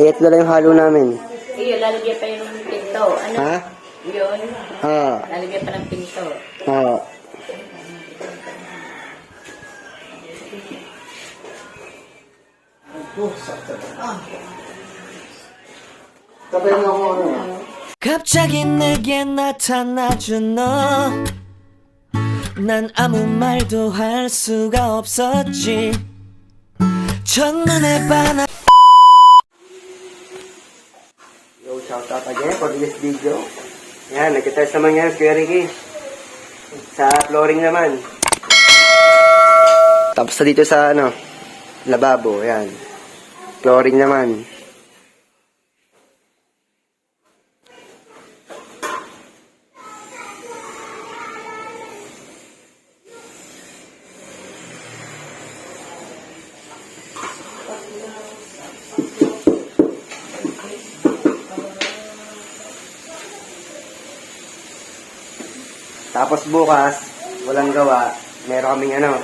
Eh, ito na lang yung halo namin. Iyo, lalagyan pa yung pinto. Ano? Ha? Yun. Oo. Lalagyan pa ng pinto. Oo. Sabay mo ako ano. 갑자기 내게 나타나준 너. 난 아무 말도 할 수가 없었지. 첫눈에 반한 shout out again for this video. Yan, nagkitest naman yan, Kuya Ricky. Sa flooring naman. Tapos sa dito sa ano, lababo, yan. Flooring naman. Tapos bukas, walang gawa, meron kaming ano,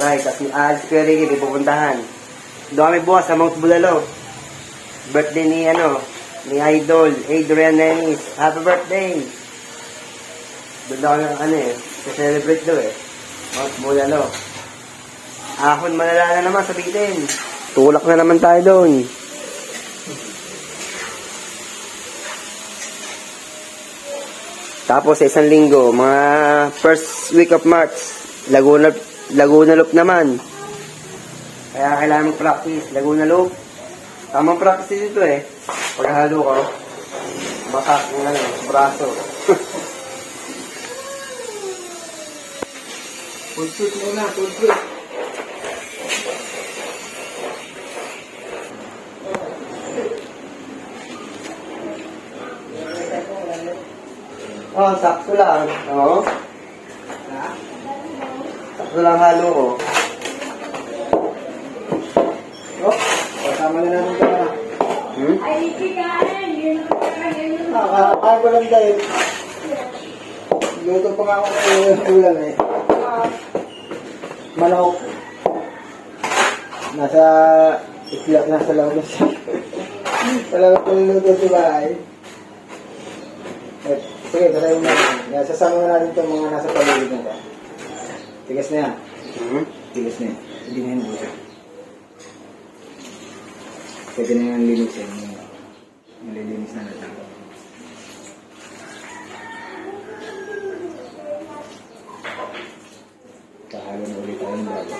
right, tapos ni Alex Kuya Ricky, pupuntahan. Doon kami bukas sa Mount Bulalo. Birthday ni ano, ni Idol, Adrian Dennis. Happy birthday! Doon daw kami ano eh, celebrate daw eh. Mount Bulalo. Ahon malala na naman sa bitin. Tulak na naman tayo doon. Tapos sa isang linggo, mga first week of March, Laguna, Laguna Loop naman. Kaya kailangan mong practice, Laguna Loop. Tamang practice dito eh. Paghalo ko, basak ng ano, braso. full shoot muna, full. Oh, sakto lang. Oo. Sakto lang halo ko. Oh, kasama na natin ito na. Hmm? Kaya ko lang dahil. Luto pa nga ako ng ulam eh. Manok. Nasa itlak nasa loob siya. Wala ko niluluto sa bahay. Sige, try mo na. Sasama na natin itong mga nasa paligid nito. Tigas na yan. Hmm? Tigas na yan. Hindi na yan busa. Pwede na yan linisin. Nalilinis na natin. Kahalo na ulit tayo ng bago.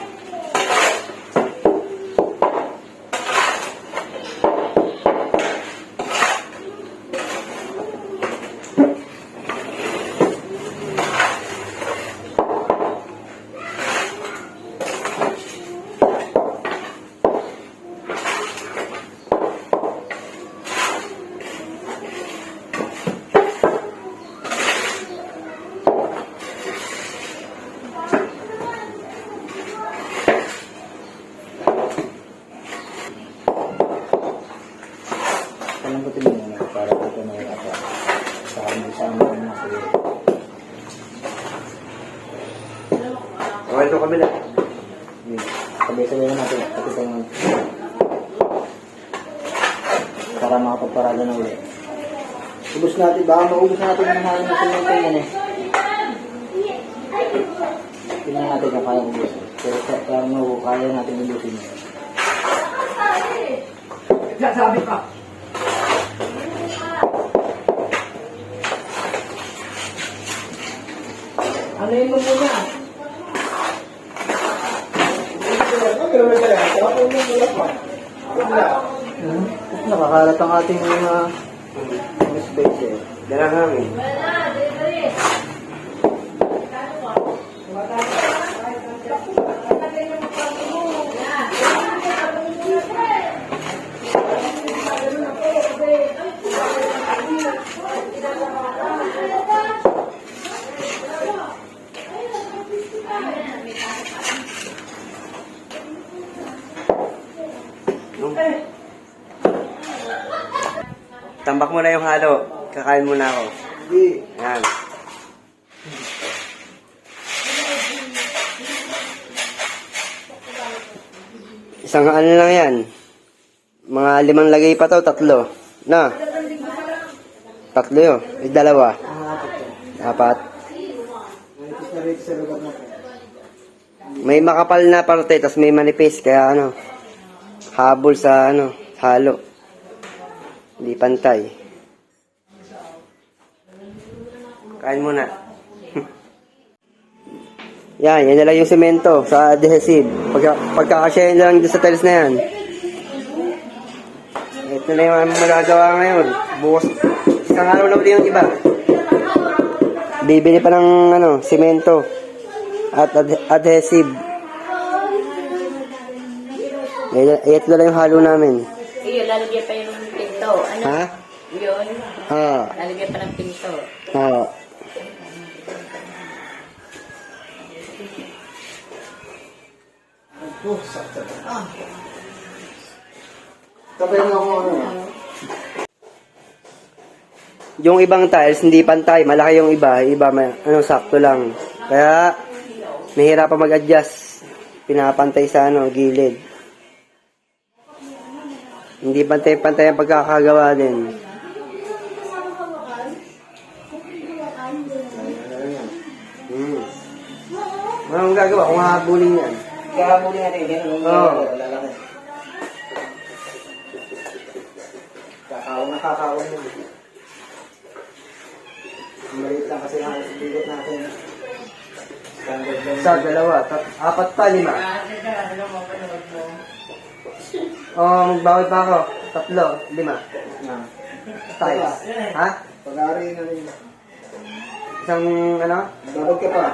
Palambutin mo muna para dito na yung apa. Saka mo isama mo na kayo. Okay, ito kabila. Sabay-sabay na natin. Ito naman. Para makapagparada na ulit. Ubus natin. Baka maubos natin yung hangin na semento yan eh. Tingnan natin kung kaya ubus. Pero sa- para mo kaya natin ubusin yun. Ano yun mo muna? Hmm? Nakakalat ang ating mga mga space eh. Dala namin. Tambak mo na yung halo. Kakain muna ako. Hindi. Yan. Isang ano lang yan. Mga limang lagay pa to, tatlo. Na? Tatlo yun. Yung dalawa. Apat. May makapal na parte, tapos may manipis, kaya ano, habol sa ano, halo. Hindi pantay. Kain muna. yan, yan na lang yung semento sa adhesive. Pagka, pagkakasya na lang dyan sa tiles na yan. Ito na yung magagawa ngayon. Bukas, isang araw na yung iba. Bibili pa ng ano, semento at ad- adhesive. Ay- Ito na lang yung halo namin. Iyo, lalagyan pa yung pinto. Ano? Ha? Yun. Ah, Lalagyan pa ng pinto. ah. Oh, sakto. Ah. Tapayin mo ako ano. Yung ibang tiles, hindi pantay. Malaki yung iba. Iba, may, ano, sakto lang. Kaya, mahirap pa mag-adjust. Pinapantay sa ano, gilid. Hindi pantay-pantay ang pagkakagawa din. Hmm. Anong gagawa kung hahabulin yan? Kaya muli natin, ganun. Oo. Kakaon na kakaon yun. Maliit lang kasi ang bigot natin. Standard lang. Sa dalawa, apat pa, lima. Oh, magbawal pa ako. Tatlo, lima. Na. Tiles. Ha? Pag-aari na rin. Isang, ano? Babag ka pa.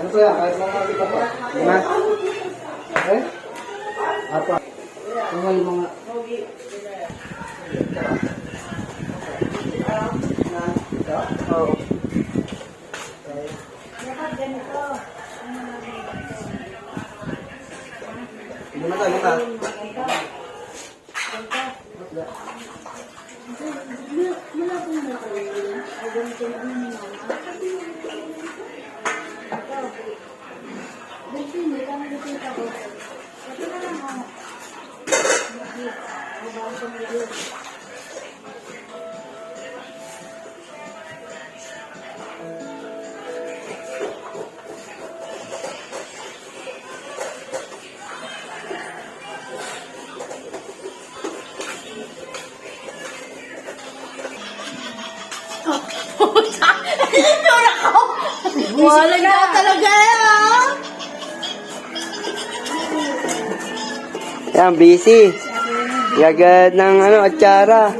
Ano pa yan? Kahit mga ka pa. Lima? Ganda na, ganda. Thank you. Lima to, lima. Wala na talaga ah! Yan, busy. Yagad ng ano, atsara.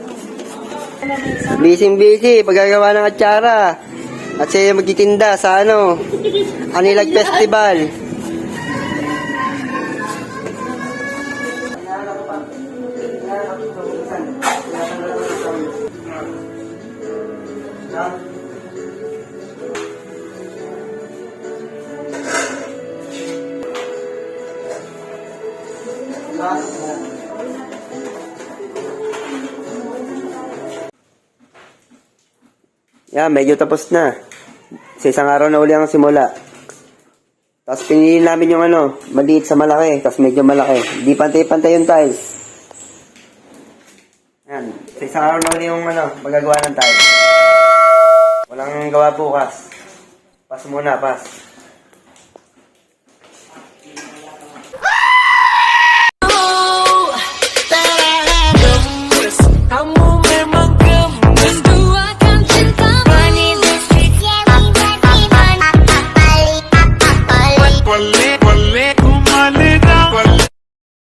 Busy busy, paggagawa ng atsara. At siya yung magtitinda sa ano, Anilag Festival. Yan, medyo tapos na. Sa isang araw na uli ang simula. Tapos pinili namin yung ano, maliit sa malaki, tapos medyo malaki. Di pantay-pantay yung tiles. Yan, sa isang araw na uli yung ano, magagawa ng tiles. Walang gawa bukas. Pas muna, pas.